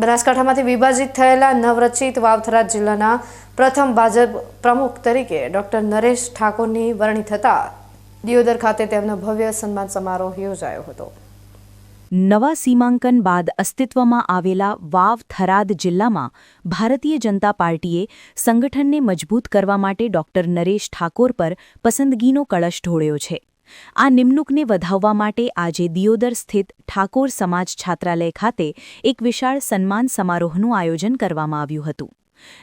બનાસકાંઠામાંથી વિભાજિત થયેલા નવરચિત વાવથરા જિલ્લાના પ્રથમ ભાજપ પ્રમુખ તરીકે ડોક્ટર નરેશ ઠાકોરની વરણી થતા દિયોદર ખાતે તેમનો ભવ્ય સન્માન સમારોહ યોજાયો હતો. નવા સીમાંકન બાદ અસ્તિત્વમાં આવેલા વાવ થરાદ જિલ્લામાં ભારતીય જનતા પાર્ટીએ સંગઠનને મજબૂત કરવા માટે ડોક્ટર નરેશ ઠાકોર પર પસંદગીનો કળશ ઢોળ્યો છે. આ નિમણૂકને વધાવવા માટે આજે દિયોદર સ્થિત ઠાકોર સમાજ છાત્રાલય ખાતે એક વિશાળ સન્માન સમારોહનું આયોજન કરવામાં આવ્યું હતું.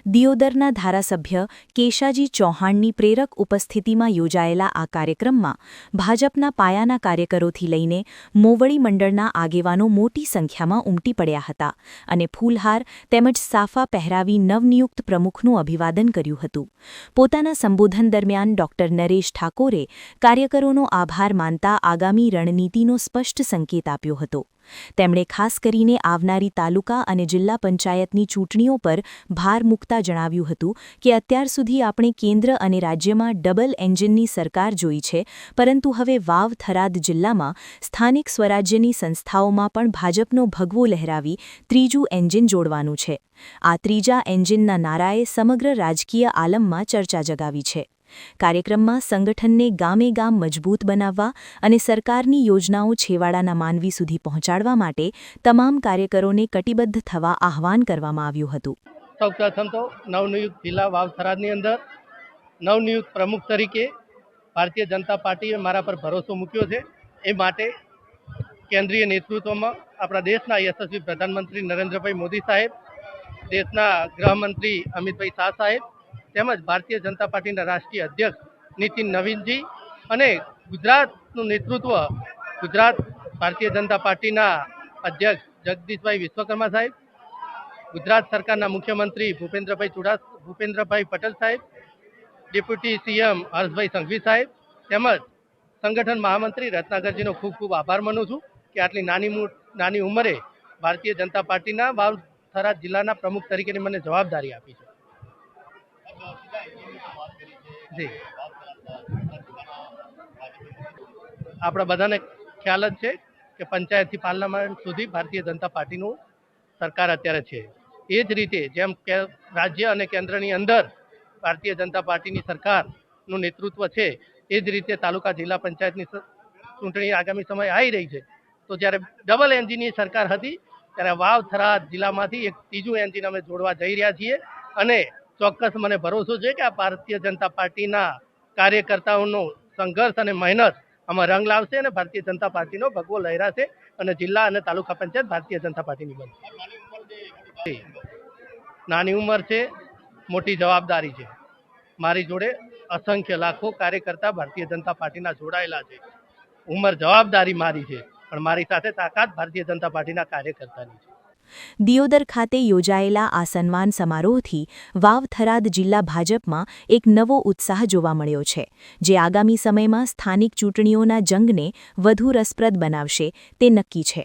દિયોદરના ધારાસભ્ય કેશાજી ચૌહાણની પ્રેરક ઉપસ્થિતિમાં યોજાયેલા આ કાર્યક્રમમાં ભાજપના પાયાના કાર્યકરોથી લઈને મોવડી મંડળના આગેવાનો મોટી સંખ્યામાં ઉમટી પડ્યા હતા અને ફૂલહાર તેમજ સાફા પહેરાવી નવનિયુક્ત પ્રમુખનું અભિવાદન કર્યું હતું. પોતાના સંબોધન દરમિયાન ડોક્ટર નરેશ ઠાકોરે કાર્યકરોનો આભાર માનતા આગામી રણનીતિનો સ્પષ્ટ સંકેત આપ્યો હતો. તેમણે ખાસ કરીને આવનારી તાલુકા અને જિલ્લા પંચાયતની ચૂંટણીઓ પર ભાર મૂકતા જણાવ્યું હતું કે અત્યાર સુધી આપણે કેન્દ્ર અને રાજ્યમાં ડબલ એન્જિનની સરકાર જોઈ છે, પરંતુ હવે વાવ થરાદ જિલ્લામાં સ્થાનિક સ્વરાજ્યની સંસ્થાઓમાં પણ ભાજપનો ભગવો લહેરાવી ત્રીજું એન્જિન જોડવાનું છે. આ ત્રીજા એન્જિનના નારાએ સમગ્ર રાજકીય આલમમાં ચર્ચા જગાવી છે. કાર્યક્રમમાં સંગઠનને ગામે ગામ મજબૂત બનાવવા અને સરકારની યોજનાઓ છેવાડાના માનવી સુધી પહોંચાડવા માટે તમામ કાર્યકરોને કટિબદ્ધ થવા આહવાન કરવામાં આવ્યું હતું. સૌ પ્રથમ તો નવનિયુક્ત જિલ્લા વાવ થરાદની અંદર નવનિયુક્ત પ્રમુખ તરીકે ભારતીય જનતા પાર્ટીએ મારા પર ભરોસો મૂક્યો છે. એ માટે કેન્દ્રીય નેતૃત્વમાં આપણા દેશના યશસ્વી પ્રધાનમંત્રી નરેન્દ્રભાઈ મોદી સાહેબ, દેશના ગૃહમંત્રી અમિતભાઈ શાહ સાહેબ તેમજ ભારતીય જનતા પાર્ટીના રાષ્ટ્રીય અધ્યક્ષ નીતિન નવીનજી અને ગુજરાતનું નેતૃત્વ ગુજરાત ભારતીય જનતા પાર્ટીના અધ્યક્ષ જગદીશભાઈ વિશ્વકર્મા સાહેબ, ગુજરાત સરકારના મુખ્યમંત્રી ભૂપેન્દ્રભાઈ ચુડાસ, ભૂપેન્દ્રભાઈ પટેલ સાહેબ, ડેપ્યુટી સીએમ હર્ષભાઈ સંઘવી સાહેબ તેમજ સંગઠન મહામંત્રી રત્નાકરજીનો ખૂબ ખૂબ આભાર માનું છું કે આટલી નાની નાની ઉંમરે ભારતીય જનતા પાર્ટીના વાવ થરાદ જિલ્લાના પ્રમુખ તરીકેની મને જવાબદારી આપી છે. જી. આપણા બધાને ખ્યાલ જ છે કે પંચાયતથી પાર્લામેન્ટ સુધી ભારતીય જનતા પાર્ટીનું સરકાર અત્યારે છે. એ જ રીતે જેમ કે રાજ્ય અને કેન્દ્રની અંદર ભારતીય જનતા પાર્ટીની સરકારનું નેતૃત્વ છે, એ જ રીતે તાલુકા જિલ્લા પંચાયતની ચૂંટણી આગામી સમય આવી રહી છે. તો જ્યારે ડબલ એન્જિનની સરકાર હતી, ત્યારે વાવ થરાદ જિલ્લામાંથી એક ત્રીજું એન્જિન અમે જોડવા જઈ રહ્યા છીએ અને ચોક્કસ મને ભરોસો છે કે આ ભારતીય જનતા પાર્ટીના કાર્યકર્તાઓનો સંઘર્ષ અને મહેનત આમાં રંગ લાવશે અને ભારતીય જનતા પાર્ટીનો ભગવો લહેરાશે અને જિલ્લા અને તાલુકા પંચાયત ભારતીય જનતા પાર્ટીની બનશે. નાની ઉંમર છે, મોટી જવાબદારી છે. મારી જોડે અસંખ્ય લાખો કાર્યકર્તા ભારતીય જનતા પાર્ટીના જોડાયેલા છે. ઉંમર જવાબદારી મારી છે, પણ મારી સાથે તાકાત ભારતીય જનતા પાર્ટીના કાર્યકર્તાની છે. દિયોદર ખાતે યોજાયેલા આ સન્માન સમારોહથી વાવ થરાદ જિલ્લા ભાજપમાં એક નવો ઉત્સાહ જોવા મળ્યો છે, જે આગામી સમયમાં સ્થાનિક ચૂંટણીઓના જંગને વધુ રસપ્રદ બનાવશે તે નક્કી છે.